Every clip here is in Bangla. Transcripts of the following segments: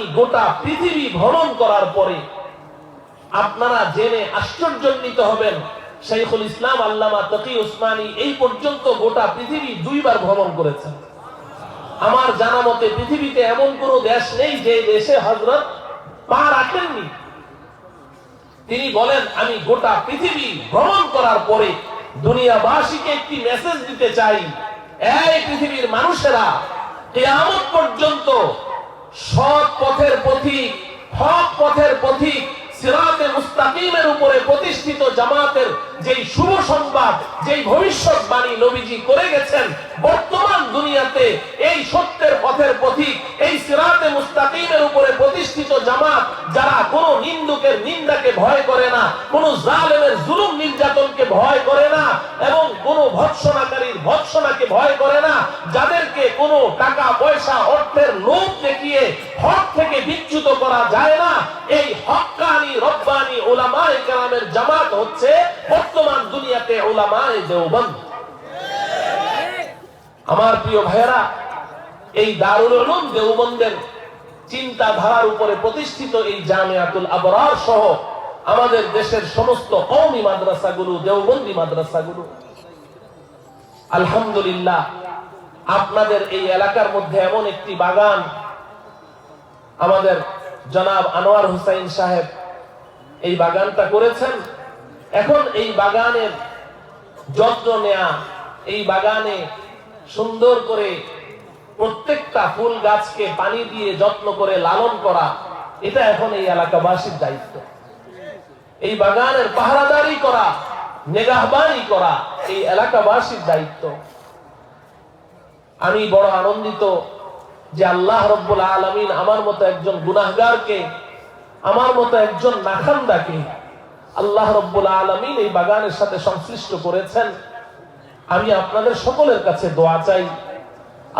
আমি গোটা পৃথিবী ভ্রমণ করার পরে আপনারা জেনে আশ্চর্যান্বিত হবেন, শাইখুল ইসলাম আল্লামা তকি উসমানী এই পর্যন্ত গোটা পৃথিবী দুইবার ভ্রমণ করেছেন। আমার জানা মতে পৃথিবীতে এমন কোন দেশ নেই যে দেশে হজরত পা রাখেননি। তিনি বলেন, আমি গোটা পৃথিবী ভ্রমণ করার পরে দুনিয়াবাসীকে একটি মেসেজ দিতে চাই, এই পৃথিবীর মানুষেরা কেয়ামত পর্যন্ত পথিক, হক পথের পথিক, সিরাতে মুস্তাকিমের উপরে প্রতিষ্ঠিত জামাতের যেই শুভ সংবাদ, যেই নবীজি করে গেছেন, বর্তমান দুনিয়াতে এই সত্যের পথের পথিক, এই সিরাতে মুস্তাকিমের উপরে প্রতিষ্ঠিত জামাত, যারা কোন নিন্দুকের নিন্দাকে ভয় করে না, কোন জালেমের জুলুম নির্যাতনকে ভয় করে না, এবং কোন ভৎসনাকারীর ভৎসনাকে ভয় করে না যাদেরকে কোনো টাকা পয়সা, অর্থের লোভ দেখিয়ে হক থেকে বিচ্যুত করা যায় না। এই হক্কানি রব্বানি ওলামায়ে কেরামের জামাত হচ্ছে বর্তমান দুনিয়াতে ওলামায়ে দেওবন্দ। আমার প্রিয় ভাইয়েরা, এই দারুল উলুম দেওবন্দের চিন্তাধারার উপরে প্রতিষ্ঠিত এই জামিয়াতুল আবরার সহ আমাদের দেশের সমস্ত কওমি মাদ্রাসাগুলো, দেওবন্দি মাদ্রাসাগুলো। আলহামদুলিল্লাহ আপনাদের এই এলাকার মধ্যে এমন একটি বাগান আমাদের জনাব আনোয়ার হুসাইন সাহেব এই বাগানটা করেছেন। এখন এই বাগানের যত্ন নেয়া, এই বাগানে সুন্দর করে প্রত্যেকটা ফুল গাছকে পানি দিয়ে যত্ন করে লালন করা, এটা এখন এই এলাকাবাসীর দায়িত্ব। এই বাগানের পাহারাদারি করা, নেগাহবানি করা এই এলাকাবাসীর দায়িত্ব। আমি বড় আনন্দিত যে আল্লাহ রব্বুল আলমিন আমার মতো একজন গুনাহগারকে, আমার মতো একজন নাখান্দাকে আল্লাহ রব্বুল আলমিন এই বাগানের সাথে সংশ্লিষ্ট করেছেন। আমি আপনাদের সকলের কাছে দোয়া চাই।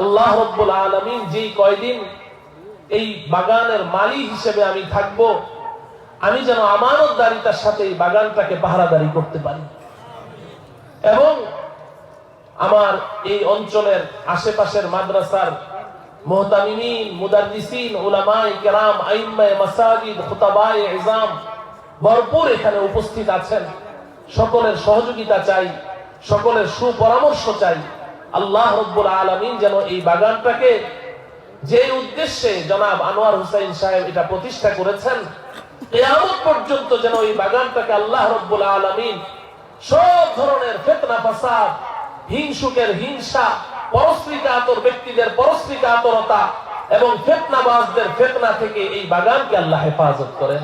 আল্লাহ রব্বুল আলমিন যেই কয়দিন এই বাগানের মালিক হিসেবে আমি থাকব, আমি যেন আমানতদারিতার সাথে এই বাগানটাকে পাহারাদারি করতে পারি। এবং আমার এই অঞ্চলের আশেপাশের মাদ্রাসার উপস্থিত আছেন। সকলের সহযোগিতা চাই, সকলের সুপরামর্শ চাই। আল্লাহ রব্বুল আলমিন যেন এই বাগানটাকে যে উদ্দেশ্যে জনাব আনোয়ার হুসাইন সাহেব এটা প্রতিষ্ঠা করেছেন, কেয়ামত পর্যন্ত যেন এই বাগানটাকে আল্লাহ রব্বুল আলমিন সব ধরনের ফেতনা, ফাসাদ হিংসুকের হিংসা পরশ্রীকাতর ব্যক্তিদের পরশ্রীকাতরতা এবং ফেতনাবাজদের ফেতনা থেকে এই বাগানকে আল্লাহ হেফাজত করেন।